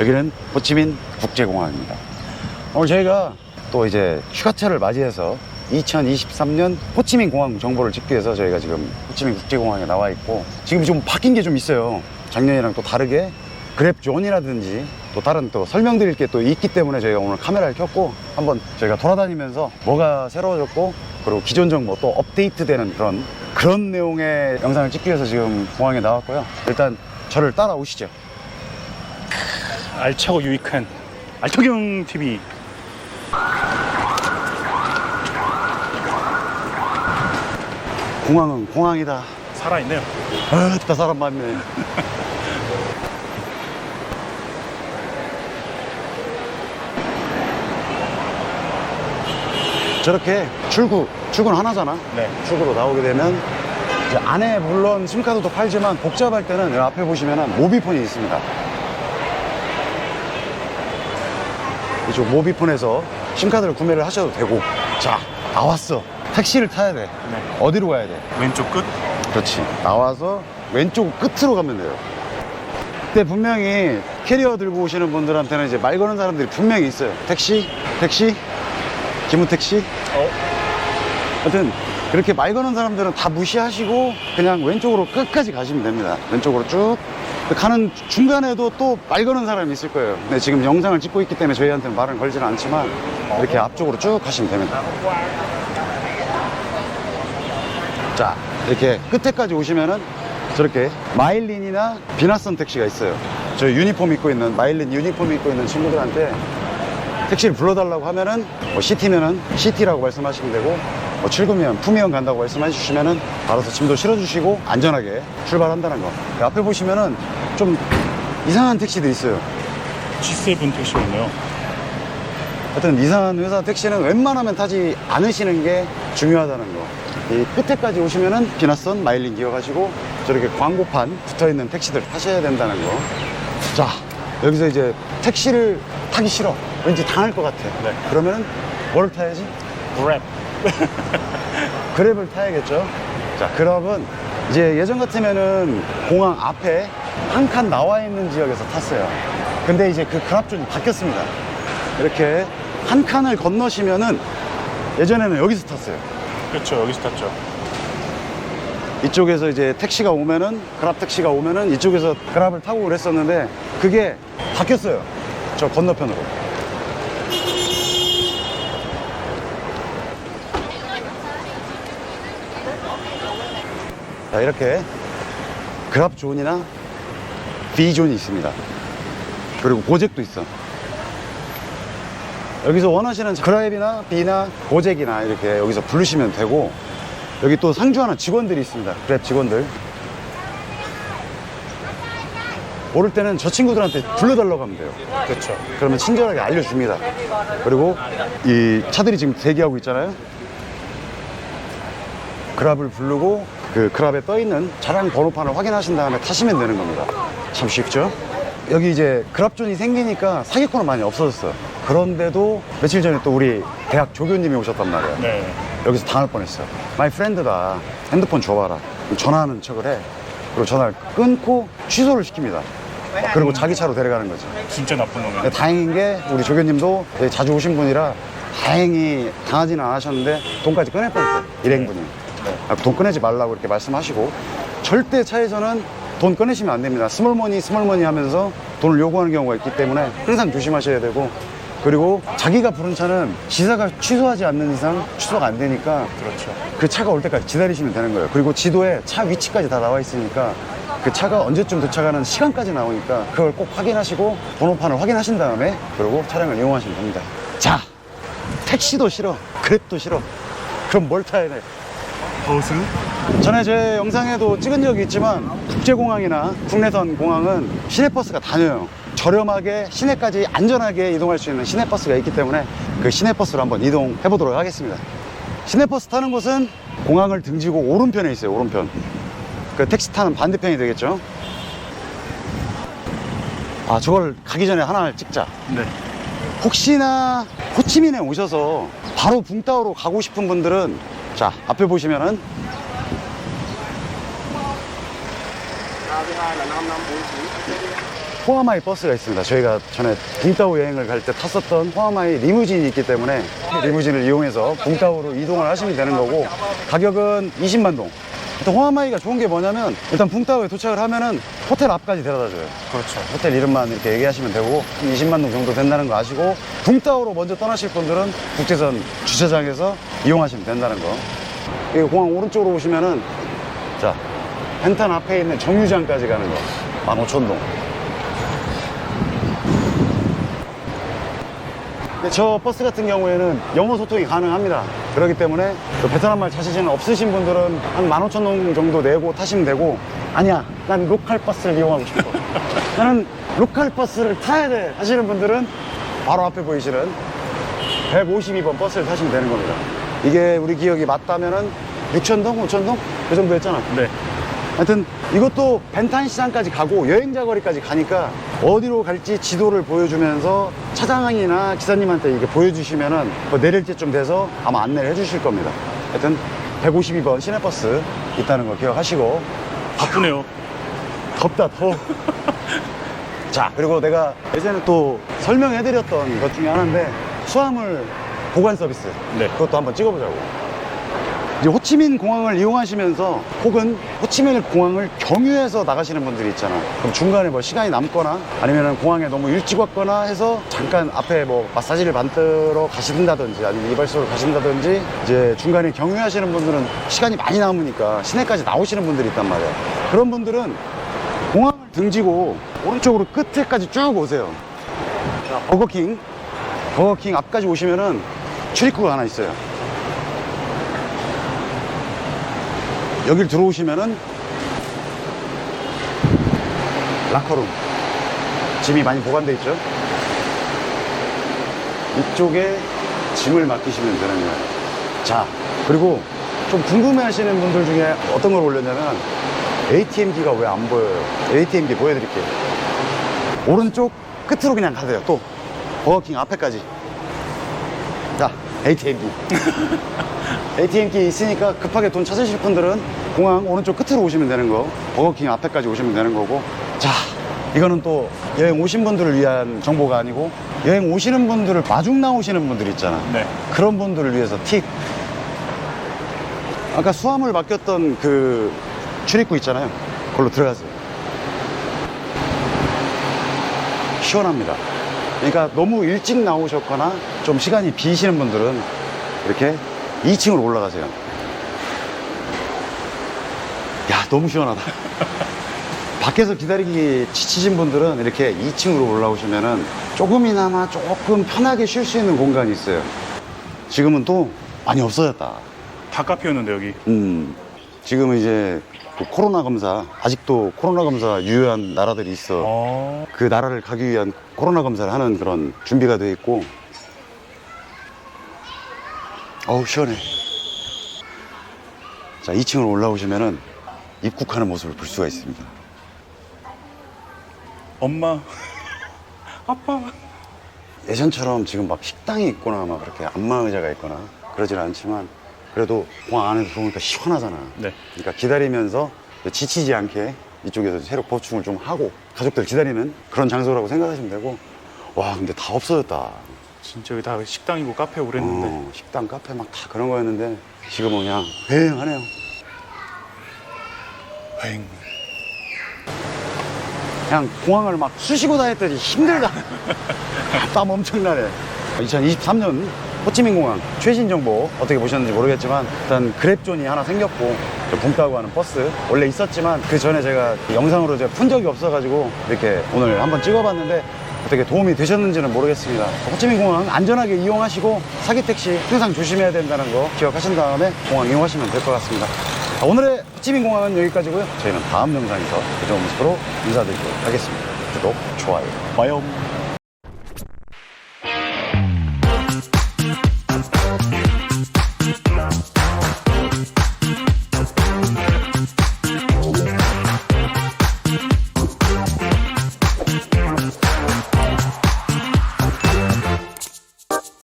여기는 호치민 국제공항입니다. 오늘 저희가 또 이제 휴가철을 맞이해서 2023년 호치민 공항 정보를 찍기 위해서 저희가 지금 호치민 국제공항에 나와 있고 지금 좀 바뀐 게 좀 있어요. 작년이랑 또 다르게 그랩존이라든지 또 다른 또 설명드릴 게 또 있기 때문에 저희가 오늘 카메라를 켰고 한번 저희가 돌아다니면서 뭐가 새로워졌고 그리고 기존 정보 또 업데이트되는 그런 그런 내용의 영상을 찍기 위해서 지금 공항에 나왔고요. 일단 저를 따라오시죠. 알차고 유익한 알토경 TV 공항은 공항이다. 살아있네요. 아따 사람 많네. 저렇게 출구, 출구는 하나잖아. 네. 출구로 나오게 되면 이제 안에 물론 심카드도 팔지만 복잡할 때는 여기 앞에 보시면 모비폰이 있습니다. 이쪽 모비폰에서 심카드를 구매를 하셔도 되고 자 나왔어 택시를 타야 돼 네. 어디로 가야 돼 왼쪽 끝 그렇지. 나와서 왼쪽 끝으로 가면 돼요. 그때 분명히 캐리어 들고 오시는 분들한테는 이제 말 거는 사람들이 분명히 있어요. 택시? 택시? 기무 택시? 어? 하여튼 그렇게 말 거는 사람들은 다 무시하시고 그냥 왼쪽으로 끝까지 가시면 됩니다. 왼쪽으로 쭉. 가는 중간에도 또 말 거는 사람이 있을 거예요. 근데 지금 영상을 찍고 있기 때문에 저희한테는 말은 걸지는 않지만 이렇게 앞쪽으로 쭉 가시면 됩니다. 자, 이렇게 끝에까지 오시면은 저렇게 마일린이나 비나선 택시가 있어요. 저 유니폼 입고 있는, 마일린 유니폼 입고 있는 친구들한테 택시를 불러달라고 하면은 뭐 시티면은 시티라고 말씀하시면 되고 뭐 출구면 푸미형 간다고 말씀해 주시면은 알아서 짐도 실어주시고 안전하게 출발한다는 거. 그 앞에 보시면은 좀 이상한 택시도 있어요. G7 택시 오네요. 하여튼 이상한 회사 택시는 웬만하면 타지 않으시는 게 중요하다는 거. 이 끝에까지 오시면은 비나선 마일링 기어가지고 저렇게 광고판 붙어 있는 택시들 타셔야 된다는 거. 자, 여기서 이제 택시를 타기 싫어. 왠지 당할 것 같아. 네. 그러면은 뭘 타야지? 그랩 그랩을 타야겠죠. 자, 그랩은 이제 예전 같으면은 공항 앞에 한 칸 나와 있는 지역에서 탔어요. 근데 이제 그 그랍존이 바뀌었습니다. 이렇게 한 칸을 건너시면은 예전에는 여기서 탔어요. 그렇죠 여기서 탔죠. 이쪽에서 이제 택시가 오면은 그랍 택시가 오면은 이쪽에서 그랍을 타고 그랬었는데 그게 바뀌었어요. 저 건너편으로. 자, 이렇게 그랍 존이나 B 존이 있습니다. 그리고 고잭도 있어. 여기서 원하시는 그랩이나 B나 고잭이나 이렇게 여기서 부르시면 되고 여기 또 상주하는 직원들이 있습니다. 그랩 직원들. 모를 때는 저 친구들한테 불러달라고 하면 돼요. 그렇죠. 그러면 친절하게 알려줍니다. 그리고 이 차들이 지금 대기하고 있잖아요. 그랍을 부르고 그 그랍에 떠 있는 차량 번호판을 확인하신 다음에 타시면 되는 겁니다. 참 쉽죠? 여기 이제 그랍존이 생기니까 사기꾼은 많이 없어졌어요. 그런데도 며칠 전에 또 우리 대학 조교님이 오셨단 말이에요. 네. 여기서 당할 뻔했어. 마이 프렌드다. 핸드폰 줘봐라. 전화하는 척을 해. 그리고 전화를 끊고 취소를 시킵니다. 그리고 자기 차로 데려가는 거지. 진짜 나쁜 놈이야. 근데 다행인 게 우리 조교님도 되게 자주 오신 분이라 다행히 당하지는 않으셨는데 돈까지 꺼낼 뻔했어요. 일행분이. 아, 돈 꺼내지 말라고 이렇게 말씀하시고 절대 차에서는 돈 꺼내시면 안 됩니다. 스몰머니 스몰머니 하면서 돈을 요구하는 경우가 있기 때문에 항상 조심하셔야 되고 그리고 자기가 부른 차는 지사가 취소하지 않는 이상 취소가 안 되니까 그렇죠. 그 차가 올 때까지 기다리시면 되는 거예요. 그리고 지도에 차 위치까지 다 나와 있으니까 그 차가 언제쯤 도착하는 시간까지 나오니까 그걸 꼭 확인하시고 번호판을 확인하신 다음에 그리고 차량을 이용하시면 됩니다. 자, 택시도 싫어, 그랩도 싫어. 그럼 뭘 타야 돼? 버스? 전에 제 영상에도 찍은 적이 있지만 국제공항이나 국내선 공항은 시내버스가 다녀요. 저렴하게 시내까지 안전하게 이동할 수 있는 시내버스가 있기 때문에 그 시내버스로 한번 이동해 보도록 하겠습니다. 시내버스 타는 곳은 공항을 등지고 오른편에 있어요. 오른편. 그 택시 타는 반대편이 되겠죠. 아 저걸 가기 전에 하나를 찍자. 네. 혹시나 호치민에 오셔서 바로 붕따오로 가고 싶은 분들은 자 앞에 보시면은 호아마이 버스가 있습니다. 저희가 전에 붕따오 여행을 갈 때 탔었던 호아마이 리무진이 있기 때문에 리무진을 이용해서 붕따오로 이동을 하시면 되는 거고 가격은 20만 동. 일단 호아마이가 좋은 게 뭐냐면 일단 붕따오에 도착을 하면은 호텔 앞까지 데려다 줘요. 그렇죠. 호텔 이름만 이렇게 얘기하시면 되고 한 20만 동 정도 된다는 거 아시고 붕따오로 먼저 떠나실 분들은 국제선 주차장에서 이용하시면 된다는 거. 이 공항 오른쪽으로 오시면은 자 펜탄 앞에 있는 정류장까지 가는 거 15,000동. 근데 저 버스 같은 경우에는 영어 소통이 가능합니다. 그렇기 때문에 그 베트남말 자신이 없으신 분들은 한 15,000원 정도 내고 타시면 되고 아니야, 난 로컬 버스를 이용하고 싶어. 나는 로컬 버스를 타야 돼 하시는 분들은 바로 앞에 보이시는 152번 버스를 타시면 되는 겁니다. 이게 우리 기억이 맞다면은 6,000동, 5,000동? 그 정도 했잖아. 네. 하여튼 이것도 벤탄 시장까지 가고 여행자 거리까지 가니까 어디로 갈지 지도를 보여주면서 차장이나 기사님한테 이게 보여주시면은 뭐 내릴 때쯤 돼서 아마 안내를 해주실 겁니다. 하여튼 152번 시내버스 있다는 거 기억하시고 바쁘네요. 덥다 더워. 자 그리고 내가 예전에 또 설명해드렸던 것 중에 하나인데 수화물 보관 서비스 네. 그것도 한번 찍어보자고. 이제 호치민 공항을 이용하시면서 혹은 호치민 공항을 경유해서 나가시는 분들이 있잖아. 그럼 중간에 뭐 시간이 남거나 아니면 공항에 너무 일찍 왔거나 해서 잠깐 앞에 뭐 마사지를 받으러 가신다든지 아니면 이발소를 가신다든지 이제 중간에 경유하시는 분들은 시간이 많이 남으니까 시내까지 나오시는 분들이 있단 말이야. 그런 분들은 공항을 등지고 오른쪽으로 끝에까지 쭉 오세요. 자, 버거킹. 버거킹 앞까지 오시면은 출입구가 하나 있어요. 여길 들어오시면은 라커룸. 짐이 많이 보관돼 있죠? 이쪽에 짐을 맡기시면 되는 거예요. 자 그리고 좀 궁금해 하시는 분들 중에 어떤 걸 올렸냐면 ATM기가 왜 안 보여요? ATM기 보여드릴게요. 오른쪽 끝으로 그냥 가세요 또. 버거킹 앞에까지. 자 ATM기. ATM기 있으니까 급하게 돈 찾으실 분들은 공항 오른쪽 끝으로 오시면 되는 거 버거킹 앞에까지 오시면 되는 거고. 자 이거는 또 여행 오신 분들을 위한 정보가 아니고 여행 오시는 분들을 마중 나오시는 분들 있잖아. 네. 그런 분들을 위해서 팁. 아까 수화물 맡겼던 그 출입구 있잖아요. 그걸로 들어가세요. 시원합니다 그러니까 너무 일찍 나오셨거나 좀 시간이 비시는 분들은 이렇게 2층으로 올라가세요. 야, 너무 시원하다. 밖에서 기다리기 지치신 분들은 이렇게 2층으로 올라오시면은 조금이나마 조금 편하게 쉴 수 있는 공간이 있어요. 지금은 또 많이 없어졌다. 다 카페였는데 여기. 음, 지금은 이제 그 코로나 검사, 아직도 코로나 검사 유효한 나라들이 있어. 어. 그 나라를 가기 위한 코로나 검사를 하는 그런 준비가 돼 있고 어우 시원해 자 2층으로 올라오시면은 입국하는 모습을 볼 수가 있습니다 엄마. 아빠. 예전처럼 지금 막 식당이 있거나 막 그렇게 안마 의자가 있거나 그러진 않지만 그래도 공항 안에서 보니까 시원하잖아 네. 그러니까 기다리면서 지치지 않게 이쪽에서 체력 보충을 좀 하고 가족들 기다리는 그런 장소라고 생각하시면 되고 와 근데 다 없어졌다 진짜 여기 다 식당이고 카페고 그랬는데. 어, 식당, 카페 막 다 그런 거였는데 지금은 그냥 휑하네요. 행. 그냥 공항을 막 쑤시고 다녔더니 힘들다. 땀 엄청나네. 2023년 호치민 공항 최신 정보 어떻게 보셨는지 모르겠지만 일단 그랩존이 하나 생겼고 붕따고 하는 버스 원래 있었지만 그 전에 제가 영상으로 제가 푼 적이 없어가지고 이렇게 오늘 한번 찍어봤는데 어떻게 도움이 되셨는지는 모르겠습니다. 호치민 공항 안전하게 이용하시고 사기 택시 항상 조심해야 된다는 거 기억하신 다음에 공항 이용하시면 될 것 같습니다. 자, 오늘의 호치민 공항은 여기까지고요. 저희는 다음 영상에서 그 좋은 모습으로 인사드리도록 하겠습니다. 구독, 좋아요. 마염.